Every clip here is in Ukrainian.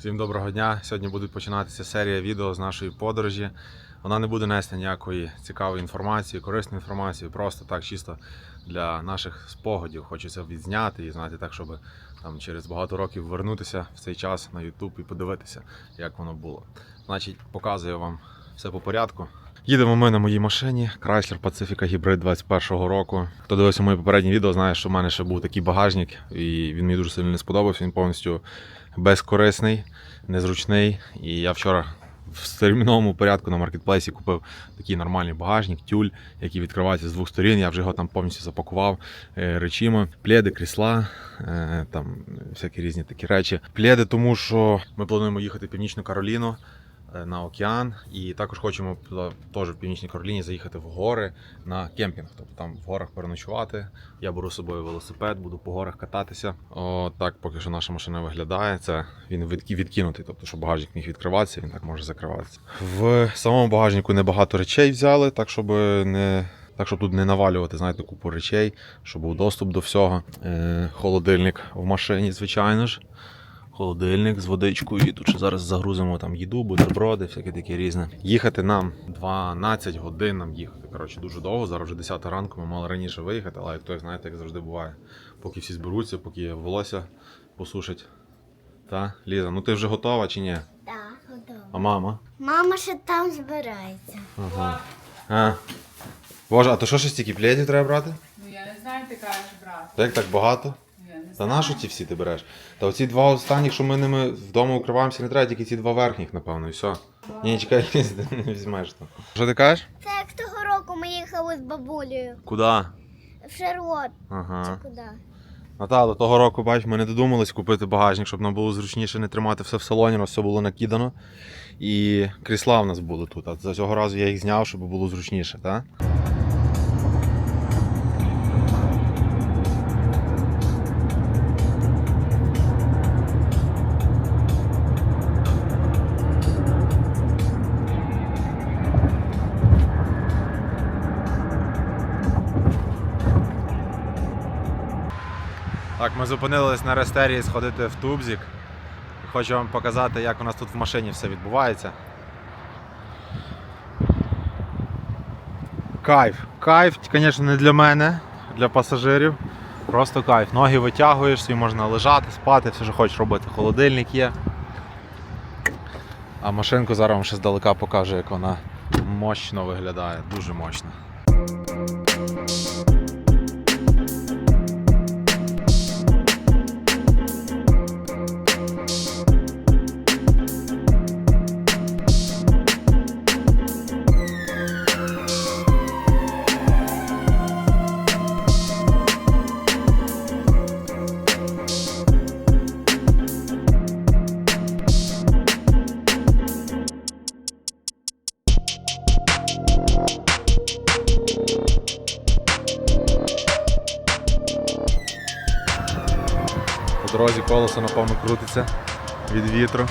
Всім доброго дня. Сьогодні буде починатися серія відео з нашої подорожі. Вона не буде нести ніякої цікавої інформації, корисної інформації, просто так чисто для наших спогадів. Хочеться відзняти і знаєте, так, щоб там через багато років вернутися в цей час на YouTube і подивитися, як воно було. Значить, показую вам все по порядку. Їдемо ми на моїй машині Chrysler Pacifica Hybrid 21 року. Хто дивився моє попереднє відео, знає, що в мене ще був такий багажник, і він мені дуже сильно не сподобався. Він повністю безкорисний, незручний. І я вчора в терміновому порядку на маркетплейсі купив такий нормальний багажник, тюль, який відкривається з двох сторін. Я вже його там повністю запакував е, речима, пледи, крісла, е, там всякі різні такі речі. Пледи, тому що ми плануємо їхати в Північну Кароліну на океан, і також хочемо теж в Північній Кароліні заїхати в гори на кемпінг. Тобто там в горах переночувати. Я беру з собою велосипед, буду по горах кататися. О, так поки що наша машина виглядає. Це він відкинутий, тобто, щоб багажник міг відкриватися, він так може закриватися. В самому багажнику небагато речей взяли, так щоб не. Так, щоб тут не навалювати, знаєте, купу речей, щоб був доступ до всього. Е, холодильник в машині, звичайно ж. Холодильник з водичкою. І тут ще зараз загрузимо там їду, бутерброди, всяке таке різне. Їхати нам 12 годин нам їхати. Коротше, дуже довго. Зараз вже 10 ранку. Ми мали раніше виїхати, але як то, знаєте, як завжди буває. Поки всі зберуться, поки волосся посушить. Та, Ліза, ну ти вже готова чи ні? Так, готова. А мама? Мама ще там збирається. Ага. А. Боже, а то що ще стільки пледів треба брати? Ну я не знаю, ти кажеш, брат. Та як так багато? Та знаю. нащо ці всі ти береш? Та оці два останніх, що ми ними вдома укриваємося, не треба, тільки ці два верхніх, напевно, і все. Ні, чекай, не візьмеш то. Що ти кажеш? Це як того року ми їхали з бабулею Куди? в Шарлот. Ага. Чи куди? Натало, того року, бач, ми не додумались купити багажник, щоб нам було зручніше не тримати все в салоні, у нас все було накидано. І крісла в нас були тут. А за цього разу я їх зняв, щоб було зручніше, так? Так, ми зупинились на рестерії сходити в Тубзік. Хочу вам показати, як у нас тут в машині все відбувається. Кайф. Кайф, звісно, не для мене, для пасажирів. Просто кайф. Ноги витягуєш, собі можна лежати, спати, все, що хочеш робити. Холодильник є. А машинку зараз вам ще здалека покажу, як вона мощно виглядає, дуже мощно. Дорозі колесо, напевно, крутиться від вітру.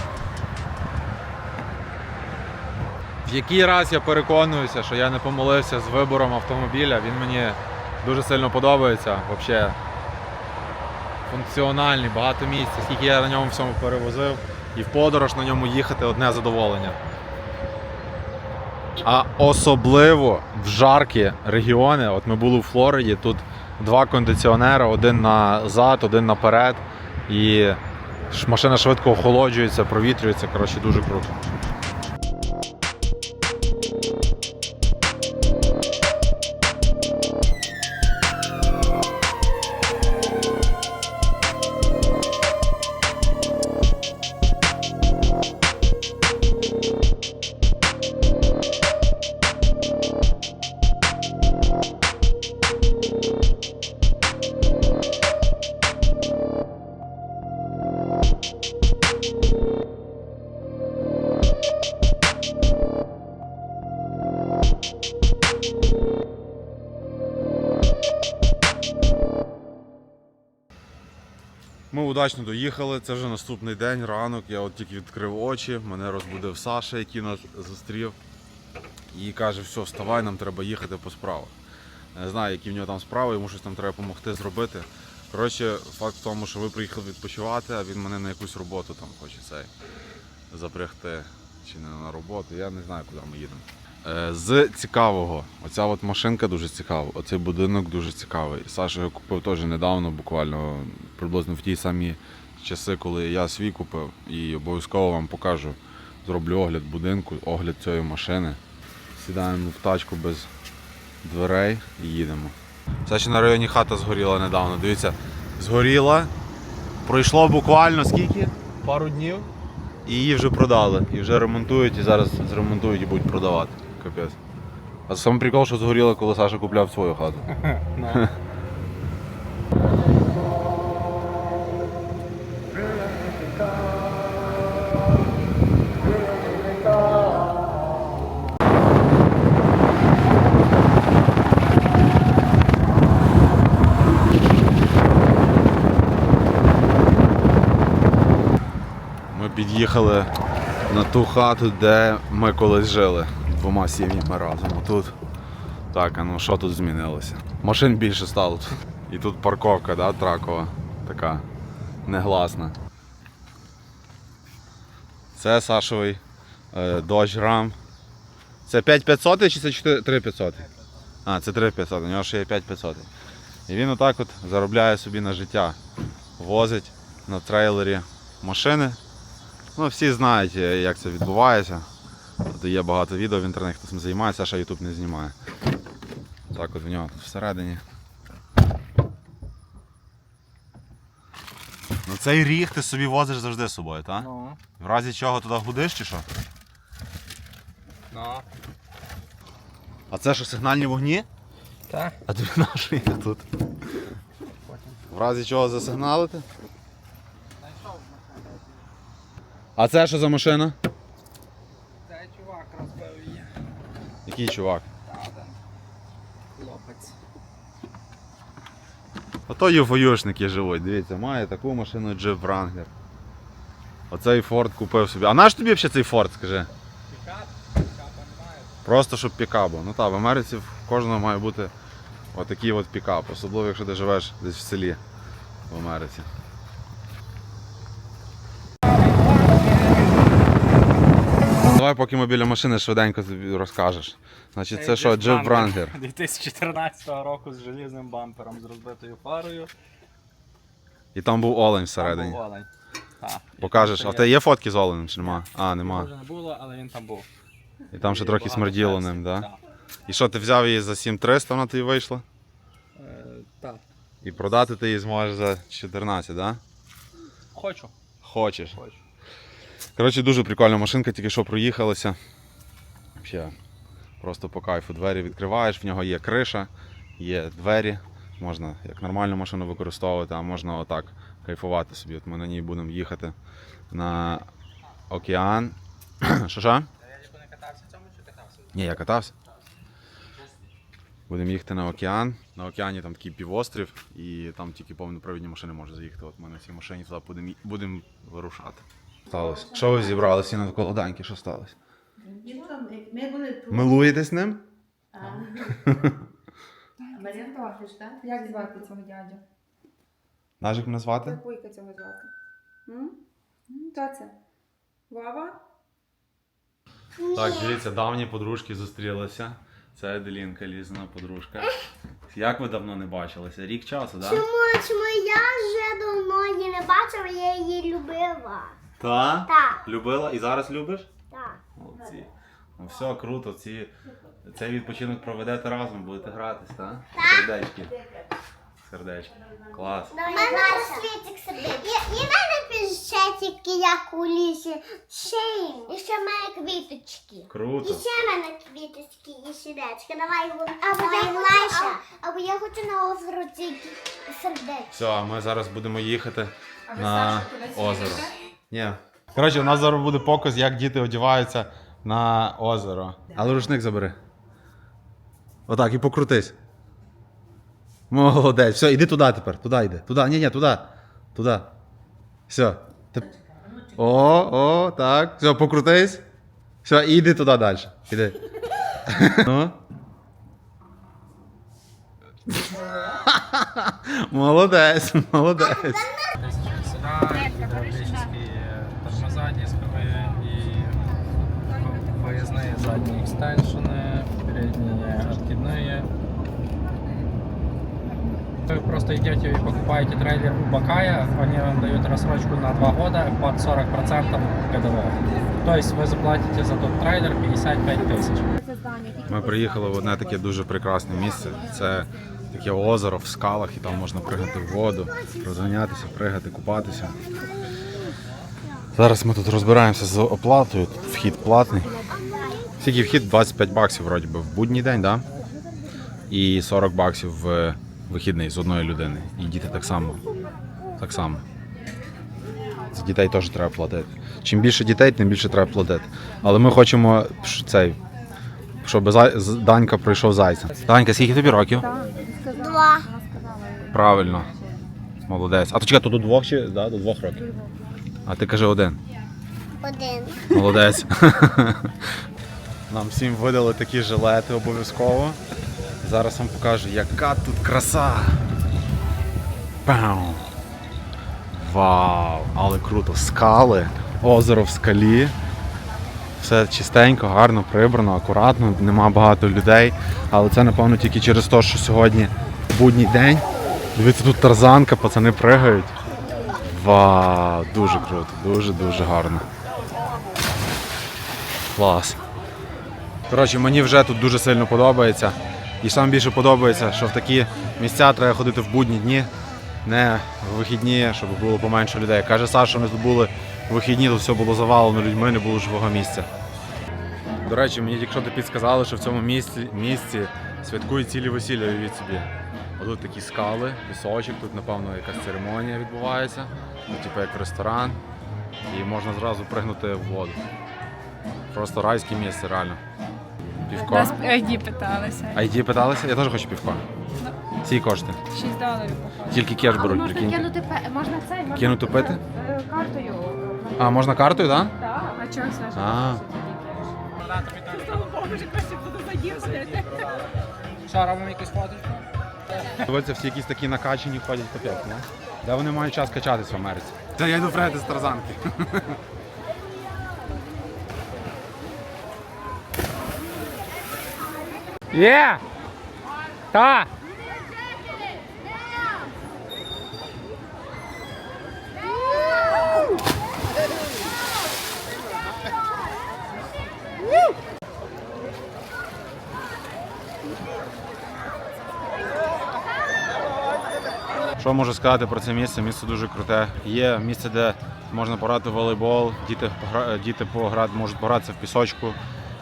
В який раз я переконуюся, що я не помилився з вибором автомобіля. Він мені дуже сильно подобається. Взагалі функціональний, багато місця, скільки я на ньому всьому перевозив. І в подорож на ньому їхати одне задоволення. А особливо в жаркі регіони. От ми були у Флориді, тут два кондиціонери, один назад, один наперед. І машина швидко охолоджується, провітрюється. Коротше, дуже круто. Удачно доїхали. Це вже наступний день, ранок. Я от тільки відкрив очі, мене розбудив Саша, який нас зустрів. І каже, все, вставай, нам треба їхати по справах. Не знаю, які в нього там справи, йому щось там треба допомогти зробити. Коротше, факт в тому, що ви приїхали відпочивати, а він мене на якусь роботу там хоче цей. запрягти чи не на роботу. Я не знаю, куди ми їдемо. Е, З цікавого, оця от машинка дуже цікава, оцей будинок дуже цікавий. Саша його купив теж недавно, буквально приблизно в ті самі часи, коли я свій купив. І обов'язково вам покажу. Зроблю огляд будинку, огляд цієї машини. Сідаємо в тачку без дверей і їдемо. Це ще на районі хата згоріла недавно. Дивіться, згоріла. Пройшло буквально скільки? Пару днів. І її вже продали. І вже ремонтують, і зараз зремонтують і будуть продавати. Капець. А саме прикол, що згоріло, коли Саша купляв свою хату. Ми під'їхали на ту хату, де ми колись жили двома сім'ями разом. А Тут так, а ну що тут змінилося? Машин більше стало. І тут парковка, да, тракова, така негласна. Це Сашовий е, Dodge Ram. Це 5500 чи це 3500? А, це 3500, у нього ще є 5500. І він отак от заробляє собі на життя. Возить на трейлері машини. Ну, всі знають, е, як це відбувається. Тут є багато відео в інтернеті, хто цим займається, а ще YouTube не знімає. Так от в нього тут всередині. Ну цей ріг ти собі возиш завжди з собою, так? Ну, В разі чого туди гудиш чи що? ну. А це що, сигнальні вогні? Так. А тобі на що є тут? В разі чого засигналити? А це що за машина? Це чувак розбив її. Який чувак? Хлопець. Ото юфоюшники живуть, дивіться, має таку машину Jeep Wrangler. Оцей Ford купив собі. А наш тобі взагалі цей Ford, скажи? Пікап? Пікапа немає. Просто щоб пікап був. Ну так, в Америці в кожного має бути отакий от пікап, особливо якщо ти живеш десь в селі в Америці. Давай, поки ми біля машини швиденько тобі розкажеш. Значить, це що, Jeep Wrangler. 2014 року з желізним бампером, з розбитою фарою. І там був олень Там всередині. був олень. Так. Покажеш, а в тебе є фотки з оленем чи нема? А, Нема. Вже не було, але він там був. І там ще І трохи багато смерділо ним, так? Да? Так. І що, ти взяв її за 7300, вона тобі вийшла? Е, Так. І продати ти її зможеш за 14, так? Да? Хочу. Хочеш. Хочу. Коротше, дуже прикольна машинка, тільки що проїхалася. Ще просто по кайфу двері відкриваєш, в нього є криша, є двері. Можна як нормальну машину використовувати, а можна отак кайфувати собі. От ми на ній будемо їхати на океан. Що що? Я не катався в цьому чи катався? Ні, я катався. Будемо їхати на океан. На океані там такий півострів, і там тільки повнопровідні машини можуть заїхати. От ми на цій машині туди будемо вирушати. Сталося. Що ви зібрали всі навколо даньки? Що сталося? Ми були тут. Милуєтесь ним? А. Мар'ян так? Як звати цього дядю? Нажик мене звати? Як вуйка цього звати? М? М, Хто це? Вова? Так, дивіться, давні подружки зустрілися. Це Еделінка, Лізина подружка. Як ви давно не бачилися? Рік часу, так? Чому, чому я вже давно її не бачила, я її любила. Та? Так, Любила і зараз любиш? так. Молодці. Ну все, круто. Ці... Цей відпочинок проведете разом, будете гратись, так? Сердечки. Сердечки. Клас. У мене світик сидить. І, і в мене ще тільки як у лісі. Ще й- І ще в мене квіточки. І Круто. ще в мене квіточки і сердечки. Давай його. Давай Глаша. Або я хочу на озеро ці сердечки. Все, ми зараз будемо їхати на озеро. Ні. Коротше, у нас зараз буде показ, як діти одягаються на озеро. Але рушник забери. Отак, і покрутись. Молодець. Все, іди туди тепер. Туди йди. Туди. Ні, ні, туди. Туди. Все. Теп- О, о, так. Все, покрутись. Все, і йди туди далі. Іди. Ну. Молодець, молодець. задние экстеншены, передние откидные. Вы просто идете и покупаете трейлер у Бакая, они вам дают рассрочку на 2 года под 40% годового. То есть вы заплатите за тот трейлер 55 тысяч. Ми приїхали в одне таке дуже прекрасне місце. Це таке озеро в скалах, і там можна пригати в воду, розганятися, пригати, купатися. Зараз ми тут розбираємося з оплатою. Тут вхід платний. Скільки вхід 25 баксів вроді би в будній день, да? І 40 баксів в вихідний з одної людини. І діти так само. Так само. За дітей теж треба платити. Чим більше дітей, тим більше треба платити. Але ми хочемо цей щоб Данька пройшов зайця. Данька, скільки тобі років? Два. Правильно. Молодець. А то чекай, то до двох чи да, до двох років. А ти кажи один. Один. Молодець. Нам всім видали такі жилети обов'язково. Зараз вам покажу, яка тут краса. Пау. Вау! Але круто. Скали, озеро в скалі. Все чистенько, гарно, прибрано, акуратно, нема багато людей. Але це, напевно, тільки через те, що сьогодні будній день. Дивіться, тут тарзанка, пацани пригають. Вау, дуже круто, дуже-дуже гарно. Клас. Коротше, мені вже тут дуже сильно подобається. І сам більше подобається, що в такі місця треба ходити в будні дні, не в вихідні, щоб було поменше людей. Каже Саша, ми тут були в вихідні, тут все було завалено людьми, не було живого місця. До речі, мені тільки що ти підсказали, що в цьому місці, місці святкують цілі весілля, уявіть собі. Отут такі скали, пісочок, тут, напевно, якась церемонія відбувається, тут, типу як ресторан, і можна зразу пригнути в воду. Просто райське місце, реально. Півко. Нас ID питалися. ID питалися? Я теж хочу півко. Ці кошти. 6 доларів походу. Тільки кеш беруть, можна прикиньте. кинути, пе- можна цей, можна Кинути пити? е, картою. А, можна картою, так? Да? А чого Саша? А, Що, робимо якусь фоточку? Дивіться, всі якісь такі накачані ходять капець, ні? Де вони мають час качатись в Америці? Та я йду пригати з тарзанки. Є! Та! Що можу сказати про це місце? Місце дуже круте. Є місце, де можна пограти в волейбол, діти, діти пограти, можуть погратися в пісочку.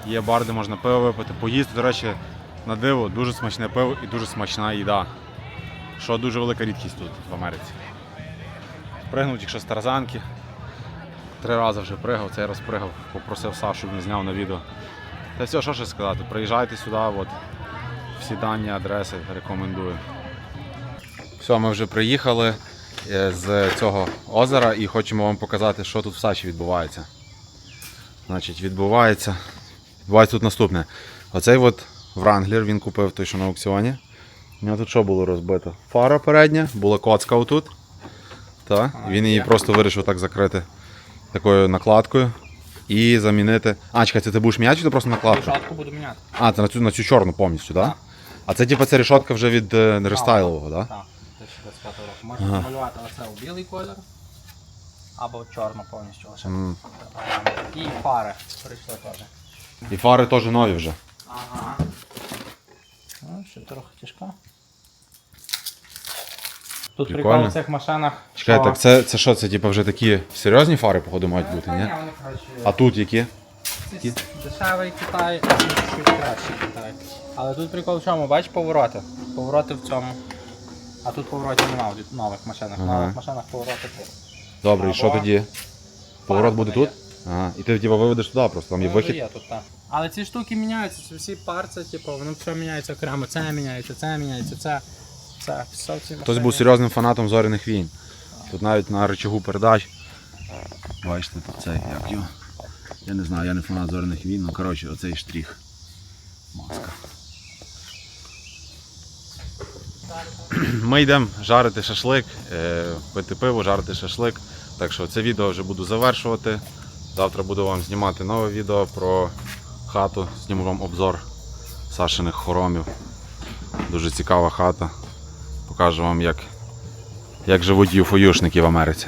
Є бар, де можна пиво випити, поїсти. До речі, на диво дуже смачне пиво і дуже смачна їда. Що дуже велика рідкість тут в Америці. Пригнув тільки з тарзанки. Три рази вже пригав, цей раз пригав, попросив Сашу, щоб він зняв на відео. Та все, що ще сказати, приїжджайте сюди, от, всі дані, адреси рекомендую. Все, ми вже приїхали е, з цього озера і хочемо вам показати, що тут в Сачі відбувається. Значить, відбувається. Відбувається тут наступне. Оцей от Вранглер він купив той, що на аукціоні. У нього тут що було розбито? Фара передня, була коцка отут. Так, він її просто вирішив так закрити такою накладкою і замінити. А, чекай, це ти будеш міняти чи це просто накладка? Шатку буду міняти. А, це на цю, на цю чорну повністю, так? Да? А це типу це рішотка вже від е, рестайлового, так? Да? Так, 2025 року. Можна Ага. малювати оце у білий колір. Або в чорну повністю лише. І фари прийшли теж. І фари теж нові вже. Ага. Ну, ще трохи тяжка. Тут Прикольно. прикол в цих машинах. Чекай, що- так це, це що, це типу вже такі серйозні фари, походу, мають бути, Та ні? вони, коротше, А тут які? Це дешевий Китай, а тут чуть кращий Китай. Але тут прикол в чому, бач повороти. Повороти в цьому. А тут поворотів немає в нових машинах. В Ага. нових машинах повороти тут. Добре, і що Або- тоді? Поворот буде тут? Ага. І ти типу, виведеш туди просто, там є Ну, вихід. Є тут, так. Але ці штуки міняються, це всі парці, типу, вони все міняються окремо. Це міняється, це міняється, це. Це все в цій Хтось машині. був серйозним фанатом зоряних війн. Тут навіть на рычагу передач. Бачите, тут цей, як його. Я не знаю, я не фанат зоряних війн, ну коротше, оцей штрих. Маска. Ми йдемо жарити шашлик, е, пити пиво, жарити шашлик. Так що це відео вже буду завершувати. Завтра буду вам знімати нове відео про хату, зніму вам обзор Сашиних хоромів. Дуже цікава хата. Покажу вам, як, як живуть юфоюшники в Америці.